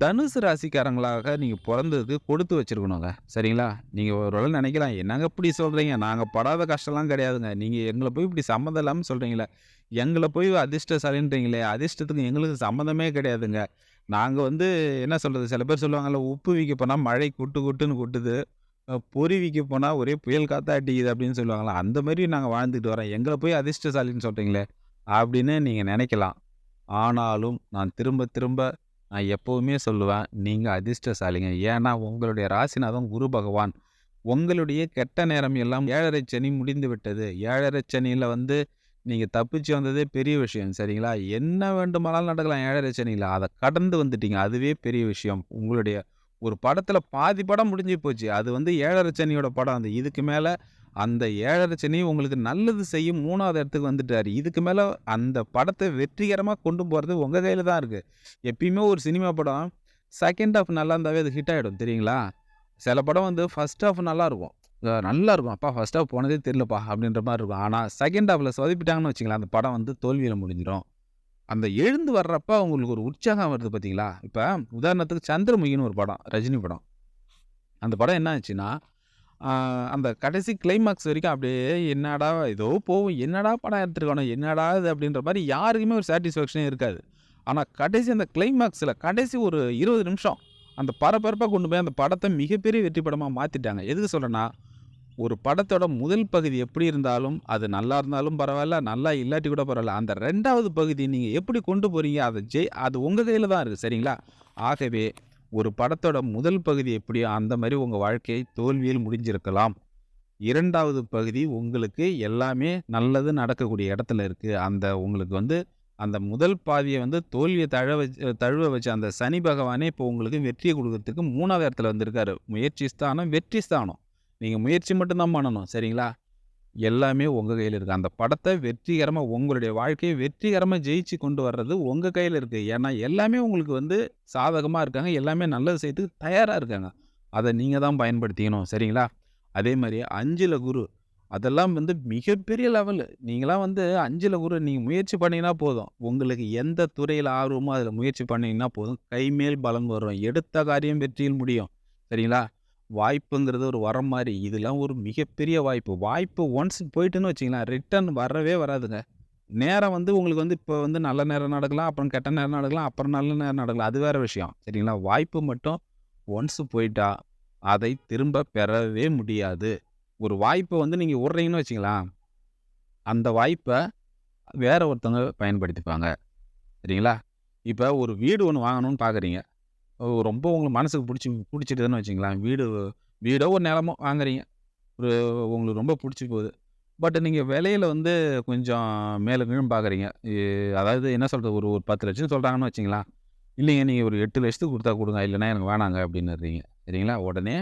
தனுசு ராசிக்காரங்களாக நீங்கள் பிறந்ததுக்கு கொடுத்து வச்சிருக்கணுங்க. சரிங்களா? நீங்கள் ஒரு வேளை நினைக்கலாம் "என்னங்க இப்படி சொல்கிறீங்க நாங்கள் படாத கஷ்டம்லாம் கிடையாதுங்க. நீங்கள் எங்களை போய் இப்படி சம்மந்தம் இல்லாமல் சொல்கிறீங்களே எங்களை போய் அதிர்ஷ்டசாலின்றீங்களே, அதிர்ஷ்டத்துக்கு எங்களுக்கு சம்மந்தமே கிடையாதுங்க. நாங்கள் வந்து என்ன சொல்கிறது சில பேர் சொல்லுவாங்கள்ல "உப்பு விக்க போனால் மழை குட்டு குட்டுன்னு கொட்டுது. பொறி விற்க போனால் ஒரே புயல் காற்றா அடிக்குது." அப்படின்னு சொல்லுவாங்களா அந்த மாதிரி நாங்கள் வாழ்ந்துட்டு வரோம். எங்களை போய் அதிர்ஷ்டசாலின்னு சொல்கிறீங்களே அப்படின்னு நீங்கள் நினைக்கலாம் ஆனாலும் நான் திரும்ப திரும்ப நான் எப்போவுமே சொல்லுவேன், நீங்கள் அதிர்ஷ்டசாலிங்க. ஏன்னா உங்களுடைய ராசிநாதன் குரு பகவான். உங்களுடைய கெட்ட நேரம் எல்லாம் ஏழரை சனி முடிந்து விட்டது. ஏழரை சனியில் வந்து நீங்கள் தப்பிச்சு வந்ததே பெரிய விஷயம். சரிங்களா? என்ன வேண்டுமானாலும் நடக்கலாம் ஏழரை சனியில் அதை கடந்து வந்துட்டீங்க. அதுவே பெரிய விஷயம். உங்களுடைய ஒரு படத்தில் பாதி படம் முடிஞ்சு போச்சு. அது வந்து ஏழரை சனியோட படம் அந்த இதுக்கு மேலே அந்த ஏழரை சனி உங்களுக்கு நல்லது செய்யும் மூணாவது இடத்துக்கு வந்துட்டார் இதுக்கு மேலே அந்த படத்தை வெற்றிகரமாக கொண்டு போகிறது உங்கள் கையில் தான் இருக்குது எப்பயுமே ஒரு சினிமா படம் செகண்ட் ஹாஃப் நல்லா இருந்தாவே அது ஹிட் ஆகிடும் தெரியுங்களா? சில படம் வந்து ஃபர்ஸ்ட் ஹாஃப் நல்லாயிருக்கும் நல்லா இருக்கும் "அப்பா ஃபர்ஸ்ட் ஹாஃப் போனதே தெரியலப்பா" அப்படின்ற மாதிரி இருக்கும். ஆனால் செகண்ட் ஹாஃப்ல சொதப்பிட்டாங்கன்னு வச்சுக்கங்களேன், அந்த படம் வந்து தோல்வியில் முடிஞ்சிடும் அந்த எழுந்து வர்றப்ப உங்களுக்கு ஒரு உற்சாகம் வருது பார்த்தீங்களா? இப்போ உதாரணத்துக்கு சந்திரமுகின்னு ஒரு படம். ரஜினி படம். அந்த படம் என்ன ஆச்சுன்னா, அந்த கடைசி கிளைமாக்ஸ் வரைக்கும் அப்படியே என்னடா ஏதோ போகும். என்னடா படம் எடுத்துருக்கானோ, என்னடா இது அப்படின்ற மாதிரி யாருக்குமே ஒரு சாட்டிஸ்ஃபேக்ஷனே இருக்காது. ஆனால் கடைசி அந்த கிளைமாக்ஸில் கடைசி ஒரு 20 நிமிஷம் அந்த பரபரப்பாக கொண்டு போய் அந்த படத்தை மிகப்பெரிய வெற்றி படமாக மாற்றிட்டாங்க எதுக்கு சொல்கிறேன்னா ஒரு படத்தோட முதல் பகுதி எப்படி இருந்தாலும், அது நல்லா இருந்தாலும் பரவாயில்ல நல்லா இல்லாட்டி கூட பரவாயில்ல அந்த ரெண்டாவது பகுதி நீங்கள் எப்படி கொண்டு போகிறீங்க அதை ஜெய் அது உங்கள் கையில் தான் இருக்குது சரிங்களா? ஆகவே ஒரு படத்தோட முதல் பகுதி எப்படியோ அந்த மாதிரி உங்கள் வாழ்க்கையை தோல்வியில் முடிஞ்சிருக்கலாம். இரண்டாவது பகுதி உங்களுக்கு எல்லாமே நல்லது நடக்கக்கூடிய இடத்துல இருக்குது அந்த உங்களுக்கு வந்து அந்த முதல் பாதியை வந்து தோல்வியை தழ வச்சு தழுவ வச்ச அந்த சனி பகவானே இப்போ உங்களுக்கு வெற்றியை கொடுக்கறதுக்கு மூணாவது இடத்துல வந்திருக்காரு. முயற்சி ஸ்தானம், வெற்றி ஸ்தானம். நீங்கள் முயற்சி மட்டும்தான் பண்ணணும். சரிங்களா? எல்லாமே உங்கள் கையில் இருக்குது அந்த படத்தை வெற்றிகரமாக உங்களுடைய வாழ்க்கையை வெற்றிகரமாக ஜெயிச்சு கொண்டு வர்றது உங்கள் கையில் இருக்குது ஏன்னா எல்லாமே உங்களுக்கு வந்து சாதகமாக இருக்காங்க. எல்லாமே நல்லது செய்யறதுக்கு தயாராக இருக்காங்க. அதை நீங்கள் தான் பயன்படுத்திக்கணும். சரிங்களா? அதே மாதிரி அஞ்சில் குரு. அதெல்லாம் வந்து மிகப்பெரிய லெவலு. நீங்களாம் வந்து அஞ்சில் குரு நீங்கள் முயற்சி பண்ணிங்கன்னா போதும். உங்களுக்கு எந்த துறையில் ஆர்வமோ அதில் முயற்சி பண்ணிங்கன்னா போதும். கைமேல் பலன் வரும். எடுத்த காரியம் வெற்றியில் முடியும். சரிங்களா? வாய்ப்புங்கிறது ஒரு வரம் மாதிரி இதெல்லாம் ஒரு மிகப்பெரிய வாய்ப்பு. வாய்ப்பு ஒன்ஸ் போயிட்டுன்னு வச்சிங்களேன் ரிட்டர்ன் வரவே வராதுங்க. நேரம் வந்து உங்களுக்கு வந்து இப்போ வந்து நல்ல நேரம் நடக்கலாம், அப்புறம் கெட்ட நேரம் நடக்கலாம், அப்புறம் நல்ல நேரம் நடக்கலாம். அது வேறு விஷயம். சரிங்களா? வாய்ப்பு மட்டும் ஒன்ஸ் போயிட்டா, அதை திரும்ப பெறவே முடியாது. ஒரு வாய்ப்பை வந்து நீங்கள் விட்றீங்கன்னு வச்சிங்களா அந்த வாய்ப்பை வேற ஒருத்தவங்க பயன்படுத்திப்பாங்க. சரிங்களா? இப்போ ஒரு வீடு ஒன்று வாங்கணும்னு பார்க்குறீங்க. ரொம்ப உங்களுக்கு மனசுக்கு பிடிச்சி புடிச்சிட்டுதுன்னு வச்சுங்களேன் வீடு வீடோ ஒரு நிலமோ வாங்குறீங்க. ஒரு உங்களுக்கு ரொம்ப பிடிச்சி போகுது. பட் நீங்கள் விலையில் வந்து கொஞ்சம் மேலே கீழும் பார்க்குறீங்க. அதாவது என்ன சொல்கிறது ஒரு ஒரு 10,00,000 சொல்றாங்கன்னு வச்சுக்கங்களேன். இல்லைங்க நீங்கள் ஒரு எட்டு லட்சத்துக்கு கொடுத்தா கொடுங்க இல்லைனா எனக்கு வேணாங்க அப்படின்னுறீங்க. சரிங்களா? உடனே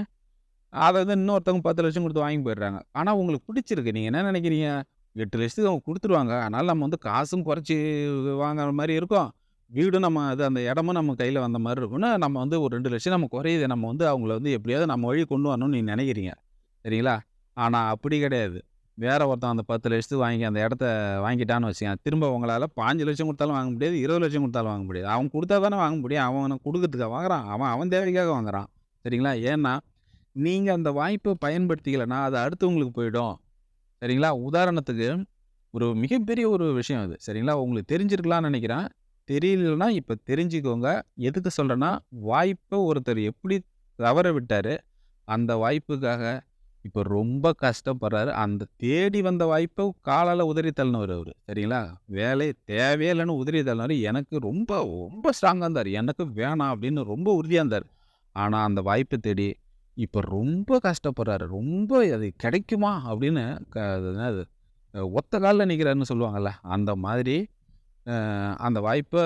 அதை வந்து இன்னொருத்தவங்க 10,00,000 குடுத்து வாங்கி போயிடுறாங்க. ஆனால் உங்களுக்கு பிடிச்சிருக்கு. நீங்கள் என்ன நினைக்கிறீங்க எட்டு லட்சத்துக்கு அவங்க கொடுத்துருவாங்க அதனால் நம்ம வந்து காசும் குறைச்சி வாங்குற மாதிரி இருக்கும். வீடும் நம்ம அது அந்த இடமும் நம்ம கையில் வந்த மாதிரி இருக்குன்னா நம்ம வந்து ஒரு 2,00,000 நம்ம குறையுது. நம்ம வந்து அவங்கள வந்து எப்படியாவது நம்ம வழி கொண்டு வரணும்னு நீங்கள் நினைக்கிறீங்க சரிங்களா? ஆனால் அப்படி கிடையாது. வேற ஒருத்தன் அந்த 10,00,000க்கு வாங்கி அந்த இடத்த வாங்கிட்டான்னு வச்சுக்கேன் திரும்ப உங்களால் பாஞ்சு லட்சம் கொடுத்தாலும் வாங்க முடியாது. இருபது லட்சம் கொடுத்தாலும் வாங்க முடியாது. அவன் கொடுத்தா தானே வாங்க முடியும். அவன் கொடுக்கறதுக்காக வாங்குறான்? அவன் அவன் தேவைக்காக வாங்குறான். சரிங்களா? ஏன்னா, நீங்கள் அந்த வாய்ப்பை பயன்படுத்திக்கலைன்னா அது அடுத்தவங்களுக்கு போயிடும். சரிங்களா? உதாரணத்துக்கு ஒரு மிகப்பெரிய ஒரு விஷயம் அது சரிங்களா? உங்களுக்கு தெரிஞ்சிருக்கலாம்னு நினைக்கிறேன் தெரியலன்னா இப்போ தெரிஞ்சுக்கோங்க. எதுக்கு சொல்கிறேன்னா வாய்ப்பை ஒருத்தர் எப்படி தவற விட்டார் அந்த வாய்ப்புக்காக இப்போ ரொம்ப கஷ்டப்படுறாரு. அந்த தேடி வந்த வாய்ப்பை காலால் உதறி தள்ளினவர் அவர் சரிங்களா? வேலை தேவையில்லைன்னு உதறி தள்ளினவரு. எனக்கு ரொம்ப ரொம்ப ஸ்ட்ராங்காக இருந்தார் எனக்கு வேணாம் அப்படின்னு ரொம்ப உறுதியாக இருந்தார் ஆனால் அந்த வாய்ப்பை தேடி இப்போ ரொம்ப கஷ்டப்படுறாரு. ரொம்ப அது கிடைக்குமா? அப்படின்னு க அது என்னது ஒத்த காலில் நிற்கிறாருன்னு சொல்லுவாங்கள்ல அந்த மாதிரி அந்த வாய்ப்பை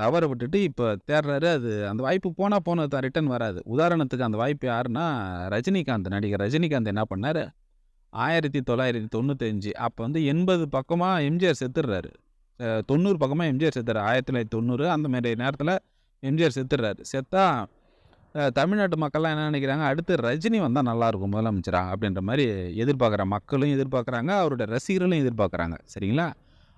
தவற விட்டுட்டு இப்போ தேடுறாரு. அது அந்த வாய்ப்பு போனால் போனது தான். ரிட்டன் வராது. உதாரணத்துக்கு அந்த வாய்ப்பு யாருன்னா, ரஜினிகாந்த். நடிகர் ரஜினிகாந்த் என்ன பண்ணார் ஆயிரத்தி தொள்ளாயிரத்தி தொண்ணூத்தஞ்சு அப்போ வந்து எண்பது பக்கமாக எம்ஜிஆர் செத்துடுறாரு. தொண்ணூறு பக்கமாக எம்ஜிஆர் செத்துறாரு. 1990 அந்த அந்தமாரி நேரத்தில் எம்ஜிஆர் செத்துடுறாரு. செத்தா தமிழ்நாட்டு மக்கள்லாம் என்ன நினைக்கிறாங்க அடுத்து ரஜினி வந்தால் நல்லாயிருக்கும் முதலமைச்சராக அப்படின்ற மாதிரி எதிர்பார்க்குற மக்களும் எதிர்பார்க்குறாங்க. அவரோட ரசிகர்களும் எதிர்பார்க்குறாங்க. சரிங்களா?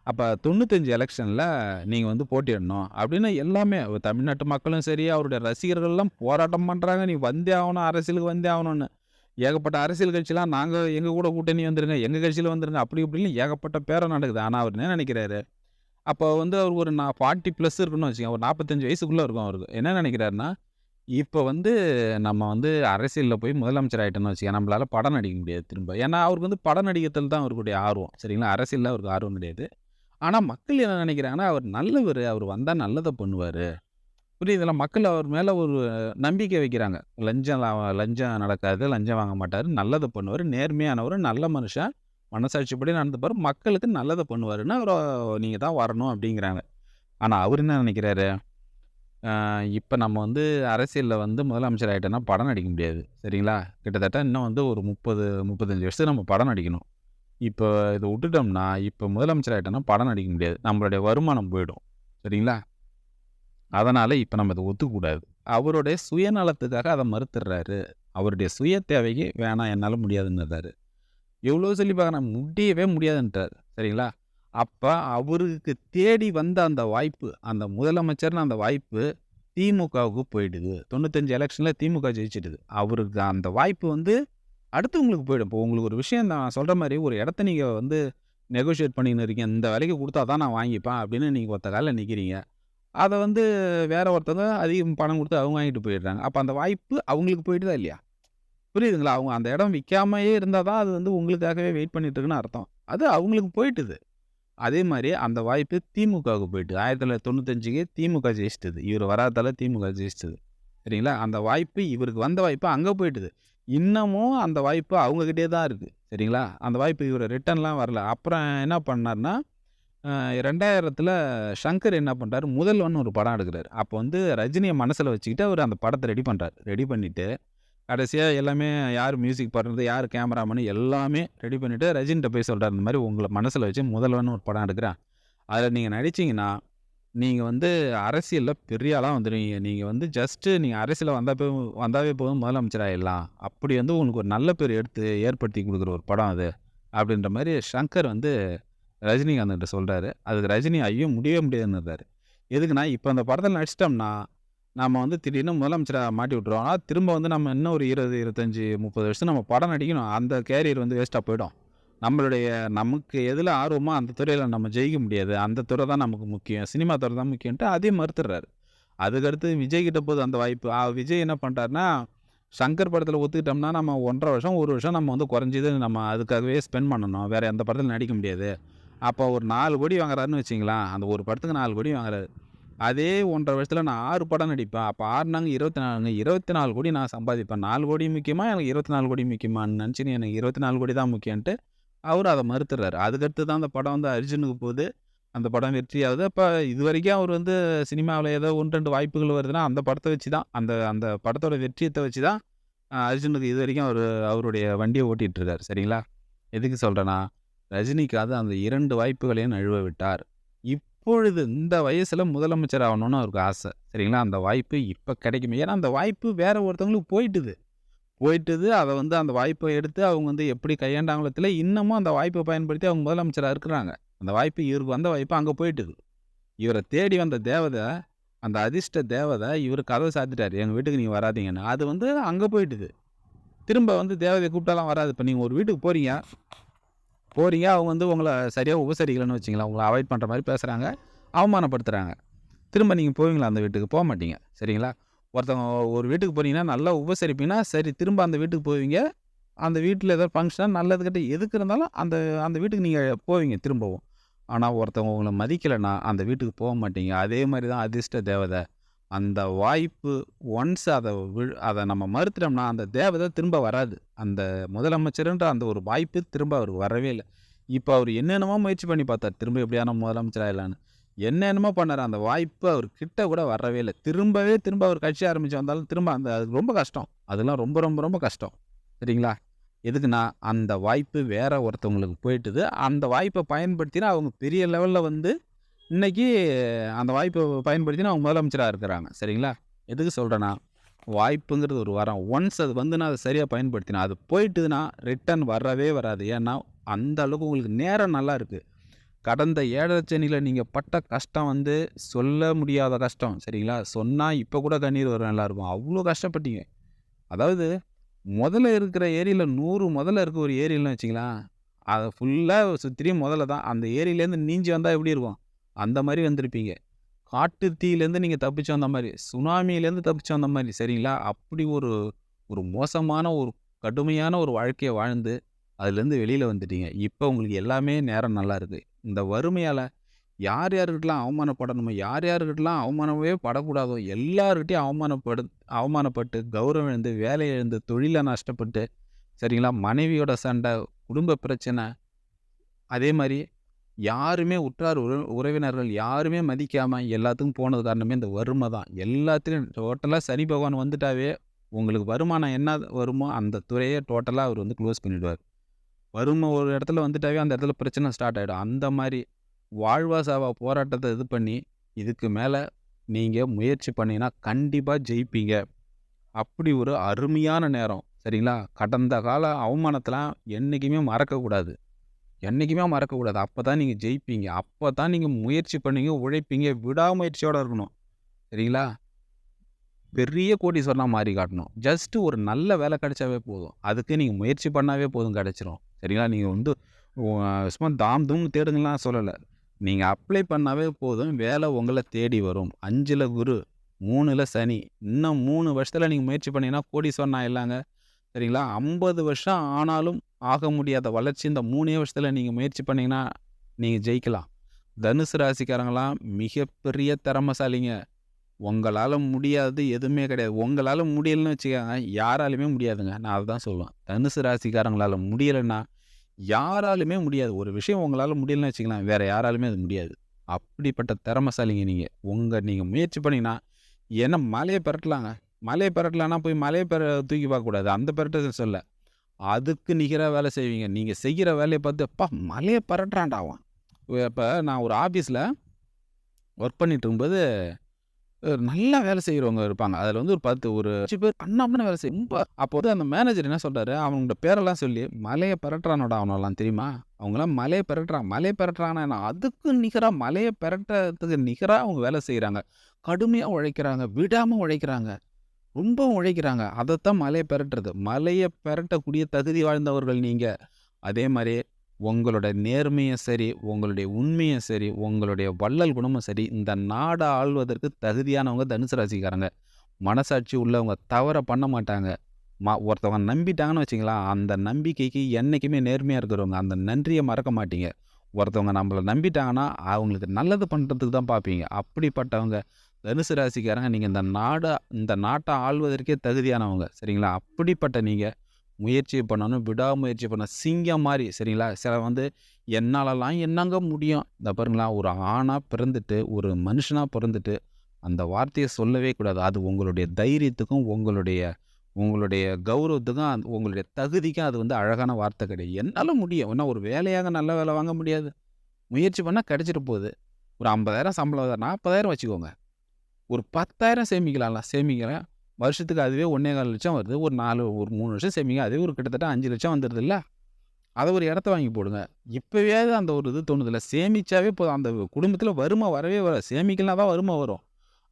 அப்போ தொண்ணூத்தஞ்சு எலெக்ஷனில் நீங்கள் வந்து போட்டியிடணும் அப்படின்னு எல்லாமே தமிழ்நாட்டு மக்களும் சரி, அவருடைய ரசிகர்கள்லாம் போராட்டம் பண்ணுறாங்க நீ வந்தே ஆகணும், அரசியலுக்கு வந்தே ஆகணும்னு. ஏகப்பட்ட அரசியல் கட்சிலாம் நாங்கள் எங்கள் கூட கூட்டணி வந்துருங்க, எங்கள் கட்சியில் வந்துருங்க அப்படி இப்படின்னு ஏகப்பட்ட பேரம் நடக்குது. ஆனால் அவர் என்ன நினைக்கிறாரு, அப்போ வந்து அவர் ஒரு நான் ஃபார்ட்டி ப்ளஸ் இருக்குன்னு வச்சுக்கோங்க ஒரு நாற்பத்தஞ்சு வயசுக்குள்ளே இருக்கும் அவருக்கு. என்ன நினைக்கிறாருன்னா, இப்போ வந்து நம்ம வந்து அரசியலில் போய் முதலமைச்சர் ஆகிட்டோம்னு வச்சுக்கோங்க நம்மளால் படம் நடிக்க முடியாது திரும்ப. ஏன்னா அவருக்கு வந்து படம் நடிக்கிறதுல தான் அவருக்குடைய ஆர்வம். சரிங்களா? அரசியலில் அவருக்கு ஆர்வம் கிடையாது. ஆனால் மக்கள் என்ன நினைக்கிறாங்கன்னா, அவர் நல்லவர் அவர் வந்தால் நல்லதை பண்ணுவார் புரியுதுல மக்கள் அவர் மேலே ஒரு நம்பிக்கை வைக்கிறாங்க. லஞ்சம் லஞ்சம் நடக்காது, லஞ்சம் வாங்க மாட்டார் நல்லதை பண்ணுவார் நேர்மையானவர் நல்ல மனுஷன், மனசாட்சிப்படி நடந்துப்பாரு, மக்களுக்கு நல்லதை பண்ணுவாருன்னா அவர் நீங்கள் தான் வரணும் அப்படிங்கிறாங்க. ஆனால் அவர் என்ன நினைக்கிறாரு, இப்போ நம்ம வந்து அரசியலில் வந்து முதலமைச்சர் ஆகிட்டோன்னா படம் நடிக்க முடியாது. சரிங்களா? கிட்டத்தட்ட இன்னும் வந்து ஒரு 30, 35 வருஷத்துக்கு நம்ம படம் நடிக்கணும். இப்போ இதை விட்டுட்டோம்னா, இப்போ முதலமைச்சர் ஆகிட்டோம்னா படம் நடிக்க முடியாது. நம்மளுடைய வருமானம் போயிடும். சரிங்களா? அதனால் இப்போ நம்ம இதை ஒத்துக்கக்கூடாது. அவருடைய சுயநலத்துக்காக அதை மறுத்துடுறாரு. அவருடைய சுய தேவைக்கு வேணாம் என்னால் முடியாதுன்னுறாரு. எவ்வளோ சொல்லி பார்க்குறேன் முடியவே முடியாதுன்ட்டாரு. சரிங்களா? அப்போ அவருக்கு தேடி வந்த அந்த வாய்ப்பு, அந்த முதலமைச்சர்னு அந்த வாய்ப்பு திமுகவுக்கு போயிடுது. தொண்ணூத்தஞ்சு எலெக்ஷனில் திமுக ஜெயிச்சிடுது. அவருக்கு அந்த வாய்ப்பு வந்து அடுத்து உங்களுக்கு போயிடும். இப்போ உங்களுக்கு ஒரு விஷயம் நான் சொல்கிற மாதிரி ஒரு இடத்த நீங்கள் வந்து நெகோஷியேட் பண்ணின்னு இருக்கீங்க. இந்த விலைக்கு கொடுத்தா தான் நான் வாங்கிப்பேன் அப்படின்னு நீங்கள் ஒத்த காலில் நிற்கிறீங்க அதை வந்து வேற ஒருத்தவங்க அதிகம் பணம் கொடுத்து அவங்க வாங்கிட்டு போயிடுறாங்க. அப்போ அந்த வாய்ப்பு அவங்களுக்கு போயிடுதா இல்லையா? புரியுதுங்களா? அவங்க அந்த இடம் விற்காமையே இருந்தால் தான் அது வந்து உங்களுக்காகவே வெயிட் பண்ணிட்டு இருக்குன்னு அர்த்தம். அது அவங்களுக்கு போயிட்டுது. அதே மாதிரி அந்த வாய்ப்பு திமுகவுக்கு போயிட்டு ஆயிரத்தி தொள்ளாயிரத்தி தொண்ணூத்தஞ்சுக்கு திமுக ஜெயிச்சிட்டது. இவர் வராதால திமுக ஜெயிச்சிட்டது. சரிங்களா? அந்த வாய்ப்பு இவருக்கு வந்த வாய்ப்பு அங்கே போயிட்டுது. இன்னமும் அந்த வாய்ப்பு அவங்கக்கிட்டே தான் இருக்குது சரிங்களா? அந்த வாய்ப்பு இவர் ரிட்டர்ன்லாம் வரல. அப்புறம் என்ன பண்ணாருன்னா, அ 2000த்துல சங்கர் என்ன பண்ணுறாரு முதல்வன் ஒரு படம் எடுக்கிறார் அப்போ வந்து ரஜினியை மனசில் வச்சுக்கிட்டு அவர் அந்த படத்தை ரெடி பண்ணுறாரு ரெடி பண்ணிவிட்டு கடைசியாக எல்லாமே யார் மியூசிக் பண்ணுறது யார் கேமராமேனு எல்லாமே ரெடி பண்ணிவிட்டு ரஜினிட்ட போய் சொல்கிறார் இந்த மாதிரி உங்களை மனசில் வச்சு முதல்வன் ஒரு படம் எடுக்கிறேன். அதில் நீங்கள் நடிச்சிங்கன்னா நீங்கள் வந்து அரசியலில் பெரிய ஆளாக வந்துடுவீங்க நீங்கள் வந்து ஜஸ்ட்டு நீங்கள் அரசியலில் வந்தால் போ வந்தாவே போதும் முதலமைச்சர் ஆகிடலாம் அப்படி வந்து உங்களுக்கு ஒரு நல்ல பேர் எடுத்து ஏற்படுத்தி கொடுக்குற ஒரு படம் அது. அப்படின்ற மாதிரி ஷங்கர் வந்து ரஜினிகாந்த்கிட்ட சொல்கிறாரு அதுக்கு ரஜினி ஐயோ! முடியவே முடியாதுன்னு இருந்தார் எதுக்குன்னா, இப்போ அந்த படத்தில் நடிச்சிட்டோம்னா, நம்ம வந்து திடீர்னு முதலமைச்சராக மாட்டி விட்ருவோம் ஆனால் திரும்ப வந்து நம்ம இன்னும் ஒரு 20, 25, 30 வருஷம் நம்ம படம் நடிக்கணும். அந்த கேரியர் வந்து வேஸ்ட்டாக போயிடும். நம்மளுடைய நமக்கு எதில் ஆர்வமோ அந்த துறையில் நம்ம ஜெயிக்க முடியாது. அந்த துறை தான் நமக்கு முக்கியம். சினிமா துறை தான் முக்கியன்ட்டு அதையும் மறுத்துடுறாரு. அதுக்கடுத்து விஜய் கிட்ட போது அந்த வாய்ப்பு. விஜய் என்ன பண்ணுறாருனா சங்கர் படத்தில் ஒத்துக்கிட்டோம்னா நம்ம 1 1/2 வருஷம், ஒரு வருஷம் நம்ம வந்து குறைஞ்சது நம்ம அதுக்காகவே ஸ்பெண்ட் பண்ணணும். வேறு எந்த படத்தில் நடிக்க முடியாது. அப்போ ஒரு நாலு கோடி வாங்குறாருன்னு வச்சிங்களேன் அந்த ஒரு படத்துக்கு நாலு கோடி வாங்குறாரு. அதே ஒன்றரை வருஷத்தில் நான் ஆறு படம் நடிப்பேன். அப்போ ஆறுனாங்க இருபத்தி நாலுங்க இருபத்தி நாலு கோடி நான் சம்பாதிப்பேன். நாலு கோடி முக்கியமா? எனக்கு 24 கோடி முக்கியமான்னு நினச்சின்னு எனக்கு 24 கோடி தான் முக்கியன்ட்டு, அவர் அதை மறுத்துடுறாரு. அதுக்கடுத்து தான் அந்த படம் வந்து அர்ஜுனுக்கு போகுது. அந்த படம் வெற்றியாகுது. இது வரைக்கும் அவர் வந்து சினிமாவில் ஏதோ 1, 2 வாய்ப்புகள் வருதுன்னா, அந்த படத்தை வச்சு தான் அந்த அந்த படத்தோட வெற்றியத்தை வச்சு தான் அர்ஜுனுக்கு இது வரைக்கும் அவர் அவருடைய வண்டியை ஓட்டிகிட்ருக்காரு சரிங்களா? எதுக்கு சொல்கிறேன்னா ரஜினிகாந்த் அந்த இரண்டு வாய்ப்புகளையும் நழுவ விட்டார். இப்பொழுது இந்த வயசில் முதலமைச்சர் ஆகணும்னு அவருக்கு ஆசை. சரிங்களா? அந்த வாய்ப்பு இப்போ கிடைக்கும். ஏன்னா அந்த வாய்ப்பு வேறு ஒருத்தவங்களுக்கு போயிட்டுது. போயிட்டுது. அதை வந்து அந்த வாய்ப்பை எடுத்து அவங்க வந்து எப்படி கையாண்டாங்களோ தெரியல. இன்னமும் அந்த வாய்ப்பை பயன்படுத்தி அவங்க முதலமைச்சராக இருக்கிறாங்க. அந்த வாய்ப்பு இவருக்கு வந்த வாய்ப்பு அங்கே போயிட்டுது. இவரை தேடி வந்த தேவதை அந்த அதிர்ஷ்ட தேவதை இவர் கதவை சாத்திட்டார் எங்கள் வீட்டுக்கு நீங்கள் வராதீங்கன்னு. அது வந்து அங்கே போயிட்டுது. திரும்ப வந்து தேவதையை கூப்பிட்டாலாம் வராது. இப்போ நீங்கள் ஒரு வீட்டுக்கு போகிறீங்க போகிறீங்க அவங்க வந்து உங்களை சரியாக உபசரிக்கலன்னு வச்சிங்களா உங்களை அவாய்ட் பண்ணுற மாதிரி பேசுகிறாங்க அவமானப்படுத்துகிறாங்க திரும்ப நீங்கள் போவீங்களா அந்த வீட்டுக்கு? போக மாட்டீங்க சரிங்களா? ஒருத்தவங்க ஒரு வீட்டுக்கு போனீங்கன்னா நல்லா உபசரிப்பீங்கன்னா, சரி திரும்ப அந்த வீட்டுக்கு போவீங்க. அந்த வீட்டில் ஏதாவது ஃபங்க்ஷனாக நல்லது கெட்டது எதுக்கு இருந்தாலும் அந்த அந்த வீட்டுக்கு நீங்கள் போவீங்க திரும்பவும். ஆனால் ஒருத்தவங்க உங்களை மதிக்கலைன்னா அந்த வீட்டுக்கு போக மாட்டீங்க. அதே மாதிரி தான் அதிர்ஷ்ட தேவதை அந்த வாய்ப்பு ஒன்ஸ் அதை விழு அதை நம்ம மறுத்துட்டோம்னா, அந்த தேவதை திரும்ப வராது. அந்த முதலமைச்சருன்ற அந்த ஒரு வாய்ப்பு திரும்ப அவருக்கு வரவே இல்லை இப்போ அவர் என்னென்னமோ முயற்சி பண்ணி பார்த்தார் திரும்ப எப்படியான முதலமைச்சர் இல்லைன்னு என்னென்னமோ பண்ணார் அந்த வாய்ப்பு அவர் கிட்ட கூட வரவே இல்லை திரும்பவே திரும்ப அவர் கட்சி ஆரம்பித்து வந்தாலும் திரும்ப அந்த அது ரொம்ப கஷ்டம். அதெல்லாம் ரொம்ப ரொம்ப ரொம்ப கஷ்டம். சரிங்களா? எதுக்குன்னா, அந்த வாய்ப்பு வேற ஒருத்தவங்களுக்கு போயிட்டுது. அந்த வாய்ப்பை பயன்படுத்தினா அவங்க பெரிய லெவலில் வந்து இன்னைக்கு அந்த வாய்ப்பை பயன்படுத்தினா அவங்க முதலமைச்சராக இருக்கிறாங்க. சரிங்களா? எதுக்கு சொல்கிறேன்னா வாய்ப்புங்கிறது ஒரு வரம். ஒன்ஸ் அது வந்துன்னா அதை சரியாக பயன்படுத்தினா, அது போயிட்டுதுன்னா ரிட்டர்ன் வரவே வராது. ஏன்னா, அந்த அளவுக்கு உங்களுக்கு நேரம் நல்லா இருக்குது கடந்த ஏழரை சனியில் நீங்கள் பட்ட கஷ்டம் வந்து சொல்ல முடியாத கஷ்டம். சரிங்களா? சொன்னால் இப்போ கூட கண்ணீர் வரும் நல்லாயிருக்கும் அவ்வளோ கஷ்டப்பட்டீங்க. அதாவது முதல்ல இருக்கிற ஏரியில் நூறு முதல்ல இருக்க ஒரு ஏரின்னு வச்சுக்கங்களேன். அதை ஃபுல்லாக சுத்தியும் முதல்ல தான். அந்த ஏரியிலேருந்து நீஞ்சி வந்தால் எப்படி இருக்கும்? அந்த மாதிரி வந்திருப்பீங்க. காட்டு தீயிலேருந்து நீங்கள் தப்பிச்சு வந்த மாதிரி சுனாமியிலேருந்து தப்பிச்சு வந்த மாதிரி சரிங்களா? அப்படி ஒரு ஒரு மோசமான ஒரு கடுமையான ஒரு வாழ்க்கையை வாழ்ந்து, அதுலேருந்து வெளியில் வந்துட்டீங்க. இப்போ உங்களுக்கு எல்லாமே நேரம் நல்லா இருக்குது இந்த வறுமையால் யார் யாருக்கிட்டலாம் அவமானப்படணுமோ, யார் யாருக்கிட்டலாம் அவமானமே படக்கூடாதோ எல்லாருக்கிட்டையும் அவமானப்படு அவமானப்பட்டு, கௌரவம் இழந்து, வேலை இழந்து, தொழிலை நஷ்டப்பட்டு, சரிங்களா? மனைவியோட சண்டை, குடும்ப பிரச்சனை. அதே மாதிரி யாருமே உற்றார் உற உறவினர்கள் யாருமே மதிக்காமல் எல்லாத்துக்கும் போனது காரணமே இந்த வறுமை தான். எல்லாத்துலேயும் டோட்டலாக சனி பகவான் வந்துட்டாவே, உங்களுக்கு வருமானம் என்ன வருமோ அந்த துறையை டோட்டலாக அவர் வந்து க்ளோஸ் பண்ணிவிடுவார் வறுமை ஒரு இடத்துல வந்துட்டாவே அந்த இடத்துல பிரச்சனை ஸ்டார்ட் ஆகிடும் அந்த மாதிரி வாழ்வா சாவா இது பண்ணி, இதுக்கு மேலே நீங்கள் முயற்சி பண்ணீங்கன்னா கண்டிப்பாக ஜெயிப்பீங்க. அப்படி ஒரு அருமையான நேரம். சரிங்களா? கடந்த கால அவமானத்தெலாம் என்றைக்குமே மறக்கக்கூடாது. என்றைக்குமே மறக்கக்கூடாது. அப்போ தான் நீங்கள் ஜெயிப்பீங்க. அப்போ தான் நீங்கள் முயற்சி பண்ணீங்க, உழைப்பீங்க, விடாமுயற்சியோடு இருக்கணும். சரிங்களா? பெரிய கோடீஸ்வரனாக மாறி காட்டணும். ஜஸ்ட்டு ஒரு நல்ல வேலை கிடைச்சாவே போதும். அதுக்கு நீங்கள் முயற்சி பண்ணாவே போதும் கிடச்சிரும் சரிங்களா? நீங்கள் வந்து சும்மா தாம் தும் தேடுங்கலாம் சொல்லலை நீங்கள் அப்ளை பண்ணாவே போதும். வேலை உங்களை தேடி வரும். அஞ்சில் குரு, மூணில் சனி. இன்னும் மூணு வருஷத்தில் நீங்கள் முயற்சி பண்ணீங்கன்னா கோடீஸ்வரன் ஆயிடலாங்க. சரிங்களா? 50 வருஷம் ஆனாலும் ஆக முடியாத வளர்ச்சி இந்த மூணே வருஷத்தில் நீங்கள் முயற்சி பண்ணிங்கன்னா நீங்கள் ஜெயிக்கலாம். தனுசு ராசிக்காரங்களாம் மிகப்பெரிய திறமசாலிங்க உங்களால் முடியாதது எதுவுமே கிடையாது. உங்களால் முடியலன்னு வச்சுக்கோங்க யாராலுமே முடியாதுங்க. நான் அததான் சொல்லுவேன். தனுசு ராசிக்காரங்களால் முடியலைன்னா யாராலுமே முடியாது. ஒரு விஷயம் உங்களால் முடியலன்னு வச்சுக்கலாம் வேறு யாராலுமே அது முடியாது. அப்படிப்பட்ட திறமைசாலிங்க நீங்கள் உங்கள் நீங்கள் முயற்சி பண்ணிங்கன்னா ஏன்னா மலையை பெரட்டலாங்க. மலையை பெரட்டலான்னா போய் மலையை பெற தூக்கி பார்க்கக்கூடாது. அந்த பெரட்டல் சொல்ல அதுக்கு நிகரா வேலை செய்வீங்க. நீங்கள் செய்கிற வேலையை பார்த்து, "அப்பா மலையை பரட்டுறான்டாவான் அவன்." நான் ஒரு ஆஃபீஸில் ஒர்க் பண்ணிட்டு இருக்கும்போது, நல்லா வேலை செய்கிறவங்க இருப்பாங்க. அதில் வந்து ஒரு 10 ஒரு அஞ்சு பேர் கன்னாபின்னான்னு வேலை செய்யும் ரொம்ப அப்போ வந்து அந்த மேனேஜர் என்ன சொல்கிறாரு அவனோட பேரெல்லாம் சொல்லி, மலையை பரட்டுறானோட அவனெல்லாம் தெரியுமா? அவங்களாம் மலையை பரட்டுறான் மலையை பெரட்டுறான்னா என்ன? அதுக்கு நிகராக மலையை பரட்டுறதுக்கு நிகராக அவங்க வேலை செய்கிறாங்க கடுமையாக உழைக்கிறாங்க. விடாமல் உழைக்கிறாங்க. ரொம்ப உழைக்கிறாங்க. அதைத்தான் மலையை பெரட்டுறது. மலையை பெரட்டக்கூடிய தகுதி வாழ்ந்தவர்கள் நீங்கள் அதே மாதிரி உங்களோட நேர்மையும் சரி, உங்களுடைய உண்மையும் சரி, உங்களுடைய வள்ளல் குணமும் சரி, இந்த நாடை ஆள்வதற்கு தகுதியானவங்க தனுசு ராசிக்காரங்க. மனசாட்சி உள்ளவங்க. தவற பண்ண மாட்டாங்க. மா ஒருத்தவங்க நம்பிட்டாங்கன்னு வச்சுக்கங்களேன், அந்த நம்பிக்கைக்கு என்றைக்குமே நேர்மையாக இருக்கிறவங்க. அந்த நன்றியை மறக்க மாட்டீங்க. ஒருத்தவங்க நம்மள நம்பிட்டாங்கன்னா, அவங்களுக்கு நல்லது பண்ணுறதுக்கு தான் பார்ப்பீங்க. அப்படிப்பட்டவங்க தனுசு ராசிக்காரங்க. நீங்கள் இந்த நாடை இந்த நாட்டை ஆள்வதற்கே தகுதியானவங்க. சரிங்களா? அப்படிப்பட்ட நீங்கள் முயற்சி பண்ணணும். விடாமுயற்சி பண்ணணும். சிங்கம் மாதிரி சரிங்களா? சில வந்து என்னாலலாம் என்னங்க முடியும்? இந்த பாருங்களா, ஒரு ஆணாக பிறந்துட்டு, ஒரு மனுஷனாக பிறந்துட்டு, அந்த வார்த்தையை சொல்லவே கூடாது. அது உங்களுடைய தைரியத்துக்கும், உங்களுடைய உங்களுடைய கௌரவத்துக்கும், அந் உங்களுடைய தகுதிக்கும் அது வந்து அழகான வார்த்தை கிடையாது. என்னால் முடியும். என்ன ஒரு வேலையாக நல்ல வேலை வாங்க முடியாது? முயற்சி பண்ணால் கிடச்சிட்டு போகுது. ஒரு 50,000 சம்பளம் நாற்பதாயிரம் வச்சுக்கோங்க. ஒரு 10,000 சேமிக்கலாம்ல. சேமிக்கிறேன். வருஷத்துக்கு அதுவே 1,4,00,000 வருது. ஒரு நாலு ஒரு மூணு வருஷம் சேமிங்க. அதுவே ஒரு கிட்டத்தட்ட அஞ்சு லட்சம் வந்துடுது இல்லை அதை ஒரு இடத்த வாங்கி போடுங்க. இப்பயாவது அந்த ஒரு இது தோணுதுல்ல. சேமிச்சாவே போதும். அந்த குடும்பத்தில் வறுமை வரவே வர சேமிக்கலாம் தான் வறும வரும்.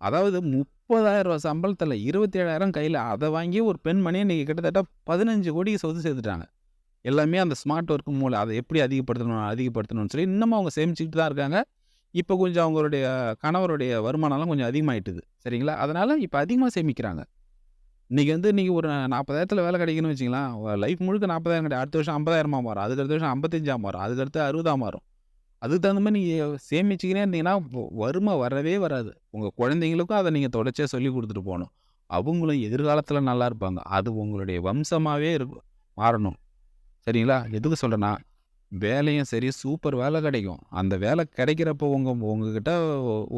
அதாவது ரூ. 30,000 சம்பளத்துல 27,000 கையில அத வாங்கி ஒரு பெண்மணியை இன்றைக்கி கிட்டத்தட்ட பதினஞ்சு கோடிக்கு சொத்து சேர்த்துட்டாங்க. எல்லாமே அந்த ஸ்மார்ட் ஒர்க்கு மூலம் அதை எப்படி அதிகப்படுத்தணும், அதிகப்படுத்தணும்னு சொல்லி இன்னமும் அவங்க சேமிச்சுக்கிட்டு தான் இருக்காங்க. இப்போ கொஞ்சம் அவங்களுடைய கணவருடைய வருமானம்லாம் கொஞ்சம் அதிகமாகிட்டுது சரிங்களா? அதனால் இப்போ அதிகமாக சேமிக்கிறாங்க. இன்றைக்கி வந்து நீங்கள் ஒரு 40,000த்துல வேலை கிடைக்கணும்னு வச்சுக்கங்களேன், லைஃப் முழுக்க 40,000 கிடையாது. அடுத்த வருஷம் 50,000 மாறும். அதுக்கு அடுத்த வருஷம் 55 மாறும். அதுக்கு அடுத்து 60 மாறும். அதுக்கு தகுந்த மாதிரி நீங்கள் சேமிச்சுக்கினே இருந்தீங்கன்னா, வறுமை வரவே வராது. உங்கள் குழந்தைங்களுக்கும் அதை நீங்கள் தொடர்ச்சியா சொல்லிக் கொடுத்துட்டு போகணும் அவங்களும் எதிர்காலத்தில் நல்லா இருப்பாங்க. அது உங்களுடைய வம்சமாகவே இருக்கும் மாறணும். சரிங்களா? எதுக்கு சொல்கிறேன்னா வேலையும் சரி சூப்பர் வேலை கிடைக்கும். அந்த வேலை கிடைக்கிறப்போ உங்கள் உங்ககிட்ட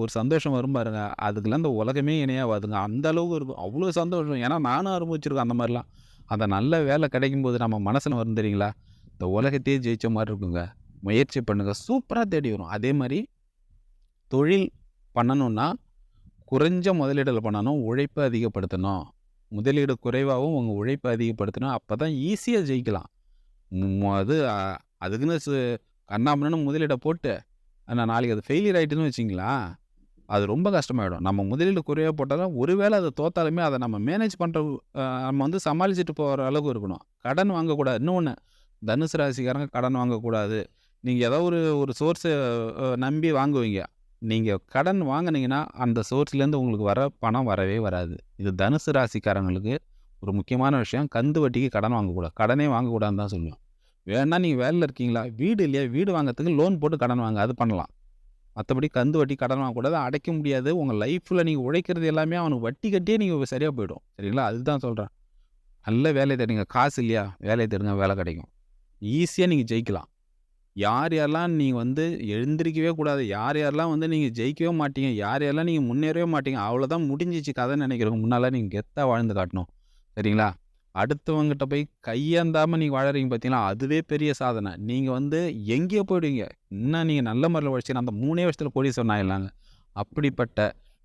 ஒரு சந்தோஷம் வரும் பாருங்க. அதுக்கெல்லாம் இந்த உலகமே இணையாவாதுங்க. அந்த அளவுக்கு இருக்கும். அவ்வளோ சந்தோஷம். ஏன்னா நானும் அனுபவிச்சிருக்கேன் அந்த மாதிரிலாம் அந்த நல்ல வேலை கிடைக்கும்போது நம்ம மனசில் வரும் தெரியுங்களா? இந்த உலகத்தையே ஜெயிச்ச மாதிரி இருக்குங்க. முயற்சி பண்ணுங்கள் சூப்பராக தேடி வரும். அதே மாதிரி தொழில் பண்ணணுன்னா குறைஞ்ச முதலீடில் பண்ணணும். உழைப்பை அதிகப்படுத்தணும். முதலீடு குறைவாகவும் உங்கள் உழைப்பை அதிகப்படுத்தணும். அப்போ தான் ஈஸியாக ஜெயிக்கலாம். அது அதுக்குன்னு சு முதலீடை போட்டு, ஆனால் நாளைக்கு அது ஃபெயிலியர் ஆகிட்டுன்னு வச்சிங்களா அது ரொம்ப கஷ்டமாயிடும். நம்ம முதலீடு குறையாக போட்டாலும், ஒருவேளை அதை தோத்தாலுமே அதை நம்ம மேனேஜ் பண்ணுற நம்ம வந்து சமாளிச்சுட்டு போகிற அளவுக்கு இருக்கணும். கடன் வாங்கக்கூடாது. இன்னொன்று தனுசு ராசிக்காரங்க கடன் வாங்கக்கூடாது. நீங்கள் ஏதோ ஒரு ஒரு சோர்ஸை நம்பி வாங்குவீங்க. நீங்கள் கடன் வாங்கினீங்கன்னா அந்த சோர்ஸ்லேருந்து உங்களுக்கு வர பணம் வரவே வராது. இது தனுசு ராசிக்காரங்களுக்கு ஒரு முக்கியமான விஷயம். கந்து வட்டிக்கு கடன் வாங்கக்கூடாது. கடனே வாங்கக்கூடாதுன்னு தான் சொல்லுவேன். வேணா நீங்கள் வேலையில் இருக்கீங்களா? வீடு இல்லையா? வீடு வாங்கிறதுக்கு லோன் போட்டு கடன் வாங்க. அது பண்ணலாம். மற்றபடி கந்து வட்டி கடன் வாங்கக்கூடாது. அடைக்க முடியாது. உங்கள் லைஃப்பில் நீங்கள் உழைக்கிறது எல்லாமே அவனுக்கு வட்டி கட்டியே நீங்கள் சரியாக போயிடும். சரிங்களா? அதுதான் சொல்கிறேன் நல்ல வேலையை தேடுங்க. காசு இல்லையா? வேலையை தேடுங்க. வேலை கிடைக்கும். ஈஸியாக நீங்கள் ஜெயிக்கலாம். யார் யாரெல்லாம் நீங்கள் வந்து எழுந்திரிக்கவே கூடாது. யார் யாரெல்லாம் வந்து நீங்கள் ஜெயிக்கவே மாட்டீங்க. யார் யாரெல்லாம் நீங்கள் முன்னேறவே மாட்டீங்க. அவ்வளோதான் முடிஞ்சிச்சு கதை நினைக்கிறவங்க முன்னால் நீங்கள் கெத்தாக வாழ்ந்து காட்டணும். சரிங்களா? அடுத்தவங்ககிட்ட போய் கையாந்தாமல் நீங்கள் வாழறீங்க பார்த்தீங்கன்னா அதுவே பெரிய சாதனை. நீங்கள் வந்து எங்கேயோ போயிடுவீங்க. இன்னும் நீங்கள் நல்ல முறையில் உழைச்சிங்கன்னா அந்த மூணே வருஷத்தில் கோடீஸ்வரன் ஆயிடலாங்க. அப்படிப்பட்ட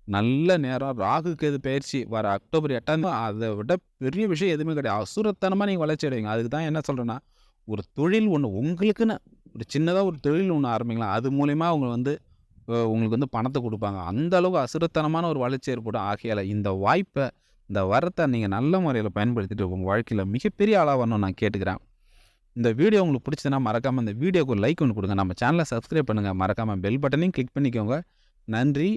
நல்ல நேரம் ராகுக்கு எது பயிற்சி வர அக்டோபர் எட்டாம் அதை விட பெரிய விஷயம் எதுவுமே கிடையாது. அசுரத்தனமாக நீங்கள் வளர்ச்சி அடைவீங்க. அதுக்கு தான் என்ன சொல்கிறேன்னா ஒரு தொழில் ஒன்று உங்களுக்குன்னு ஒரு சின்னதாக ஒரு தொழில் ஒன்று ஆரம்பிங்களா அது மூலியமா அவங்க வந்து உங்களுக்கு வந்து பணத்தை கொடுப்பாங்க அந்த அளவுக்கு அசுரத்தனமான ஒரு வளர்ச்சி ஏற்படும். ஆகையால இந்த வாய்ப்பை இந்த வரத்தை நீங்கள் நல்ல முறையில் பயன்படுத்திட்டு உங்கள் வாழ்க்கையில் மிகப்பெரிய ஆளாக வரணும் நான் கேட்டுக்கிறேன். இந்த வீடியோ உங்களுக்கு பிடிச்சதுன்னா, மறக்காமல் இந்த வீடியோக்கு லைக் ஒன்று கொடுங்க நம்ம சேனலை சப்ஸ்கிரைப் பண்ணுங்கள் மறக்காமல் பெல் பட்டனையும் கிளிக் பண்ணிக்கோங்க. நன்றி.